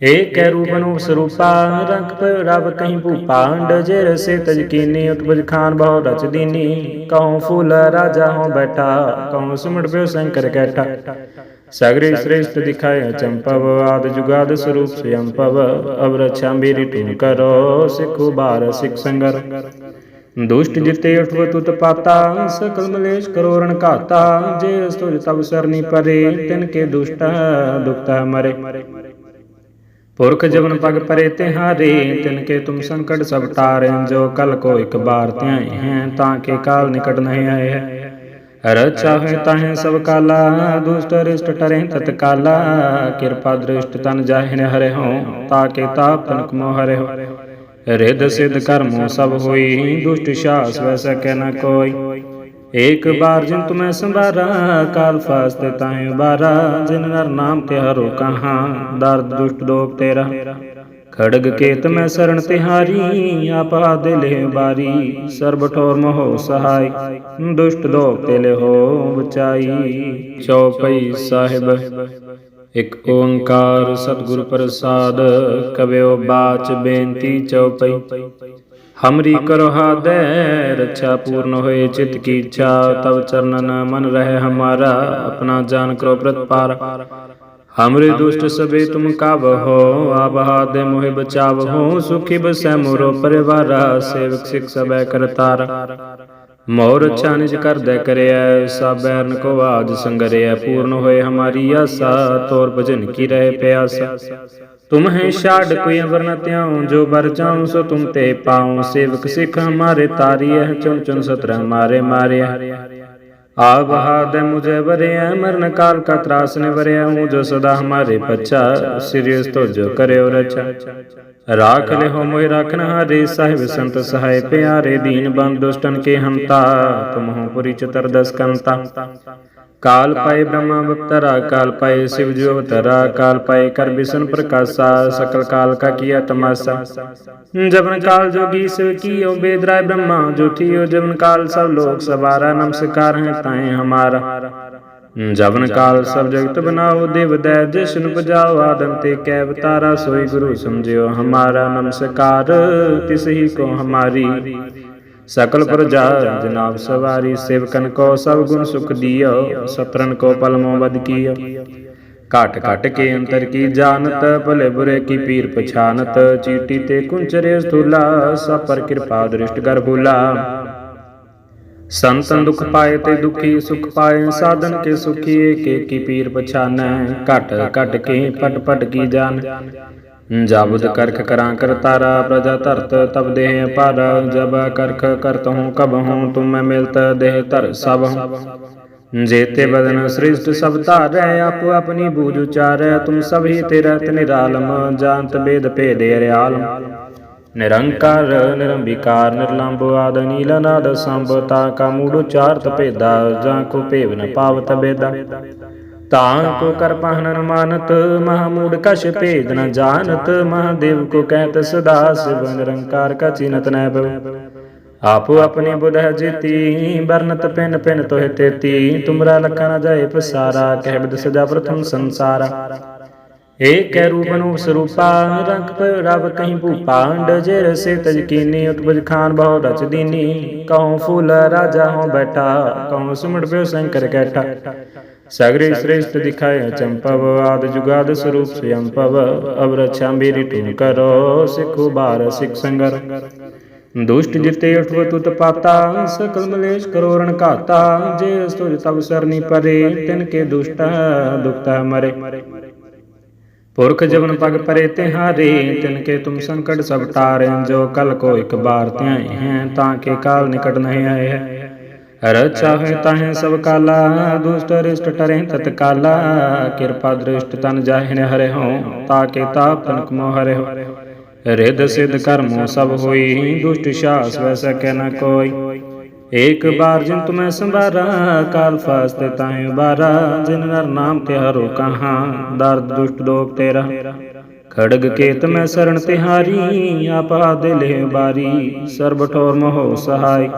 Speaker 1: ਏਕ ਰੂਪ ਨੂੰ ਸਰੂਪਾ ਰੰਗ ਪਰ ਰਬ ਕਹੀਂ ਭੂਪਾ ਅੰਡ ਜੇ ਰਸੇ ਤਜ ਕੀਨੀ ਉਤਪਜ ਖਾਨ ਬਹੁ ਰਚ ਦੀਨੀ। ਕਹਉ ਫੂਲ ਰਾਜਾ ਹੋ ਬੈਠਾ ਕਹਉ ਸੁਮਟ ਪਿਓ ਸ਼ੰਕਰ ਕੈਠਾ। ਸਗਰੇ ਸ੍ਰੇਸ਼ਟ ਦਿਖਾਏ ਚੰਪਵ ਆਦ ਜੁਗਾਦ ਸਰੂਪ ਸਿਅੰਪਵ ਅਬ ਰਛਾ ਮੇਰੀ ਟੂਨ ਕਰੋ ਸਿੱਖੂ ਬਾਰ ਸਿੱਖ ਸੰਗਰ ਦੁਸ਼ਟ ਜਿਤੇ ਉਠਵ ਤੁਤ ਪਾਤਾ ਸਕਲ ਮਲੇਸ਼ ਕਰੋ ਰਣ ਘਾਤਾ ਜੇ ਅਸਤੁਜ ਤਬ ਸਰਨੀ ਪਰੇ ਤਿਨ ਕੇ ਦੁਸ਼ਟ ਦੁਖਤਾ ਮਰੇ ਪੁਰਖ ਜਵਨ ਪਗ ਪਰੇ ਤਿਹਾਰੇ ਤਿਨ ਕੇ ਤੁਮ ਸੰਕਟ ਸਭ ਟਾਰੇ ਜੋ ਕਲ ਕੋ ਇੱਕ ਬਾਰ ਧਿਆਏ ਹੈ ਤਾਂ ਕੇ ਕਾਲ ਨਿਕਟ ਤਾਹੇ ਸਭ ਕਾਲਾ, ਦੁਸ਼ਟ ਰਿਸ਼ਟ ਟਰੇ ਤਤ ਕਾਲਾ ਕਿਰਪਾ ਦ੍ਰਿਸ਼ਟ ਤਨ ਜਾਹਿਨ ਹਰੇ ਹੋ ਤਾਂ ਕੇ ਤਾਪਨ ਕਮੋ ਹਰੇ ਹੋ ਰਿਦ ਸਿਧ ਕਰਮੋ ਸਭ ਹੋਈ, ਦੁਸ਼ਟ ਸ਼ਾਸ ਵੈ ਸਕੈ ਨ ਕੋਈ। ਏਕ ਬਾਰ ਜਿਨ ਤੁਮੈ ਸੰਭਾਰਾ, ਕਾਲ ਫਾਸਤੇ ਤਾਹੇ ਉਬਾਰਾ। ਜਿਨ ਨਰ ਨਾਮ ਤੇ ਹਰੋ ਕਹਾ, ਦਰਦ ਦੁਸ਼ਟ ਦੋਖ ਤੇਰਾ। ਖੜਗ ਕੇਤ ਮੈਂ ਸਰਣ ਤਿਹਾਰੀ, ਆਪ ਆਦੇ ਬਾਰੀ, ਸਰਬ ਠੋਰ ਮੋਹ ਸਹਾਈ, ਦੁਸ਼ਟ ਦੋਖ ਤੇ ਲਿਹੋ ਬਚਾਈ। ਚੌਪਈ ਸਾਹਿਬ, ਇਕ ਓੰਕਾਰ ਸਤਿਗੁਰ ਪ੍ਰਸਾਦ, ਕਵਿਓ ਬਾਚ ਬੇਨਤੀ ਚੌਪਈ। ਹਮਰੀ ਕਰੋ ਹਾਦੈ, ਰੱਛਾ ਪੂਰਨ ਹੋਏ, ਚਿਤ ਕੀ ਇੱਛਾ ਤਬ ਚਰਨਨ ਮਨ ਰਹੇ ਹਮਾਰਾ, ਆਪਣਾ ਜਾਨ ਕਰੋ ਪ੍ਰਤਪਾਰ। हमरे दुष्ट सबे तुम काब हो आब हादे मोहे बचाव हो सुखी बसै मोरो परिवारा सेवक सिख सबै करतार मोर अच्छा निज कर दे करिया सब बैरन को आज संगरिया पूर्ण होए हमारी आशा तोर भजन की रहे प्यासा तुम है शाड कोई अवर न त्याऊं जो बर जाऊं सो तुम ते पाऊं सेवक सिख हमारे तारी है चुन चुन सत्र हमारे मारे आब हाद मुझे वरिया मरण काल का त्रास ने वरिया हूँ जो सदा हमारे बच्चा सिरियस तो जो करे रचा राख ले हो मोहि राखन हारे साहिब संत सहाय प्यारे दीन बंद दुष्टन के हंता तुम हो पुरी चतर दस कंता ਕਾਲ ਪਾਏ ਬ੍ਰਹਮਾ ਅਵਤਾਰਾ ਕਾਲ ਪਾਏ ਸ਼ਿਵ ਜੀ ਅਵਤਾਰਾ, ਕਾਲ ਪਾਏ ਕਰ ਬਿਸ਼ਨ ਪ੍ਰਕਾਸ਼ਾ, ਸਕਲ ਕਾਲ ਕਾ ਕੀਆ ਤਮਾਸਾ। ਜਵਨ ਕਾਲ ਜੋਗੀ ਸਿਵ ਕੀਓ ਬੇਦਰਾਏ ਬ੍ਰਹਮਾ ਜੋਤੀਓ ਜਵਨ ਕਾਲ ਸਭ ਲੋਕ ਸਵਾਰਾ, ਨਮਸਕਾਰ ਹੈ ਤਾਏ ਹਮਾਰਾ। ਜਵਨ ਕਾਲ ਸਭ ਜਗਤ ਬਨਾਓ, ਦੇਵ ਦੈ ਜਿਸਨ ਪਜਾਓ ਆਦਮ ਤੇ ਕੈ ਅਵਤਾਰਾ, ਸੋਈ ਗੁਰੂ ਸਮਝਿਓ ਹਮਾਰਾ ਨਮਸਕਾਰ, ਤਿਸ ਕੋ ਹਮਾਰੀ। ਸਕਲ ਪ੍ਰਜਾ ਜਨਾਬ ਸਵਾਰੀ ਸੇਵਕਨ ਕੋ ਸਭ ਗੁਣ ਸੁਖ ਦਿਓ ਸਤਰਨ ਕੋ ਪਲਮੋ ਬਦ ਕੀਓ। ਘਟ ਘਟ ਕੇ ਅੰਤਰ ਕੀ ਜਾਣਤ ਭਲੇ ਬੁਰੇ ਕੀ ਪੀਰ ਪਛਾਨਤ ਚੀਟੀ ਤੇ ਕੁੰਚਰੇ ਸਥੂਲਾ ਸਭ ਪਰ ਕਿਰਪਾ ਦ੍ਰਿਸ਼ਟ ਕਰ ਭੂਲਾ ਸੰਤਨ ਦੁਖ ਪਾਏ ਤੇ ਦੁਖੀ ਸੁਖ ਪਾਏ ਸਾਧਨ ਕੇ ਸੁਖੀ ਏਕ ਏਕੀ ਪੀਰ ਪਛਾਨੈ। ਘਟ ਘਟ ਕੇ ਪਟ ਪਟ ਕੀ ਜਾਣ। ਜਾਬੁਦ ਕਰਖ ਕਰਾਂ ਕਰਤਾਰਾ ਪ੍ਰਜਾ ਧਰਤ ਤਬ ਦੇਹ ਪਰ ਜਬ ਕਰਖ ਕਰਤ ਹੂੰ ਕਬ ਹੂੰ ਤੁਮ ਮਿਲਤ ਦੇਹ ਧਰ ਸਭ। ਹੂੰ ਜੇਤੇ ਬਦਨ ਸ੍ਰਿਸ਼ਟ ਸਭ ਧਾਰੈ ਆਪੋ ਆਪਣੀ ਬੂਝ ਉਚਾਰੈ ਤੁਮ ਸਭ ਹੀ ਤੇਰਾ ਨਿਰਾਲਮ ਜਾਣਤ ਬੇਦ ਭੇਦੇ ਰਿਆਲਮ ਨਿਰੰਕਾਰ ਨਿਰੰਬਿਕਾਰ ਨਿਰਲੰਭ ਆਦ ਨੀਲ ਨਾਦ ਸੰਭ ਕਾ ਮੂੜ ਚਾਰਤ ਭੇਦਾ ਜਾਂ ਕੋ ਭੇਵ ਪਾਵਤ ਬੇਦਾ। ਤਾਂ ਕੋ ਕਰ ਪਹਨ ਮਾਨਤ ਮਹਾਮੂੜ ਕਛ ਭੇਦ ਨ ਜਾਣਤ, ਮਹਾਦੇਵ ਕੋ ਕਹਿਤ ਸਦਾ ਸਿਵ ਨਿਰੰਕਾਰ ਕਾ ਚਿਨਤ ਨੈ ਭਵ ਆਪੋ ਆਪਣੀ ਬੁਧ ਜੀਤੀ ਬਰਨਤ ਪਿਨ ਪਿਨ ਤੋਹਿ ਤੇਤੀ, ਤੁਮਰਾ ਲਖਾ ਨ ਜਾਏ ਪਸਾਰਾ, ਕਹਿ ਬਿਦ ਸਜਾ ਪ੍ਰਥਮ ਸੰਸਾਰਾ। ਏਕ ਰੂਪ ਅਨੂਪ ਸਰੂਪਾ, ਰੰਗ ਪਰ ਰਬ ਕਹੀਂ ਭੂਪਾ ਡਜੇ ਰਸੇ ਤਜ ਕੀਨੀ ਉਤਪਜ ਖਾਨ ਬਹੁ ਰਚ ਦੀਨੀ। ਕਉ ਫੂਲ ਰਾਜਾ ਹੋ ਬੈਠਾ ਕਉ ਸੁਮੜ ਪਿਓ ਸ਼ੰਕਰ ਕੈਠਾ। ਸਗਰੇ ਸ੍ਰੇਸ਼ਟ ਦਿਖਾਏ ਚੰਪਵ ਆਦ ਜੁਗਾਦ ਸਰੂਪ ਸਯੰਪਵ ਅਬ ਰਛਾ ਮੇਰੀ ਟੂਨ ਕਰੋ ਸਿੱਖੋ ਬਾਰ ਸਿੱਖ ਸੰਗਰ ਦੁਸ਼ਟ ਜਿਤੇ ਉਠਵ ਤੁਤ ਪਾਤਾ ਸਕਲ ਮਲੇਸ਼ ਕਰੋ ਰਣ ਘਾਤਾ ਜੇ ਸੁਜ ਤਬ ਸਰਨੀ ਪਰੇ ਤਿਨ ਕੇ ਦੁਸ਼ਟ ਦੁਖਤਾ ਮਰੇ ਪੁਰਖ ਜਵਨ ਪਗ ਪਰੇ ਤਿਹਾਰੇ ਤਿਨ ਕੇ ਤੁਮ ਸੰਕਟ ਸਭ ਟਾਰੇ ਜੋ ਕਲ ਕੋ ਇਕ ਬਾਰ ਧਿਆਏ ਹੈ ਤਾਂ ਕੇ ਕਾਲ ਸਭ ਕਾਲਾ, ਦੁਸ਼ਟ ਰਿਸ਼ਟ ਟਰੇ ਤਤ ਕਿਰਪਾ ਦ੍ਰਿਸ਼ਟ ਤਨ ਜਾਹਿਨ ਹਰੇ ਹੋ ਤਾਂ ਕੇ ਤਾਪ ਰਿਦ ਸਿਧ ਕਰਮੋ ਸਭ ਹੋਈ, ਦੁਸ਼ਟ ਸ਼ਾਸ ਵੈ ਸਕੈ ਨ ਕੋਈ। ਏਕ ਬਾਰ ਜਿਨ ਤੁਮੈ ਸੰਭਾਰਾ, ਕਾਲ ਫਾਸਤੇ ਤਾਹੇ ਉਬਾਰਾ। ਜਿਨ ਨਰ ਨਾਮ ਤੇ ਹਰੋ ਕਹਾਂ, ਦਰਦ ਦੁਸ਼ਟ ਦੋਖ ਤੇਰਾ। ਖੜਗ ਕੇਤ ਮੈਂ ਸਰਣ ਤਿਹਾਰੀ, ਆਪਾ ਦੇ ਬਾਰੀ, ਸਰਬ ਠੋਰ ਮੋਹ ਸਹਾਈ,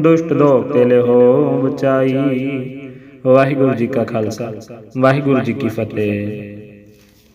Speaker 1: ਦੁਸ਼ਟ ਦੋਖ ਤੇ ਹੋ ਬਚਾਈ। ਵਾਹਿਗੁਰੂ ਜੀ ਕਾ ਖਾਲਸਾ, ਵਾਹਿਗੁਰੂ ਜੀ ਕੀ ਫਤਿਹ।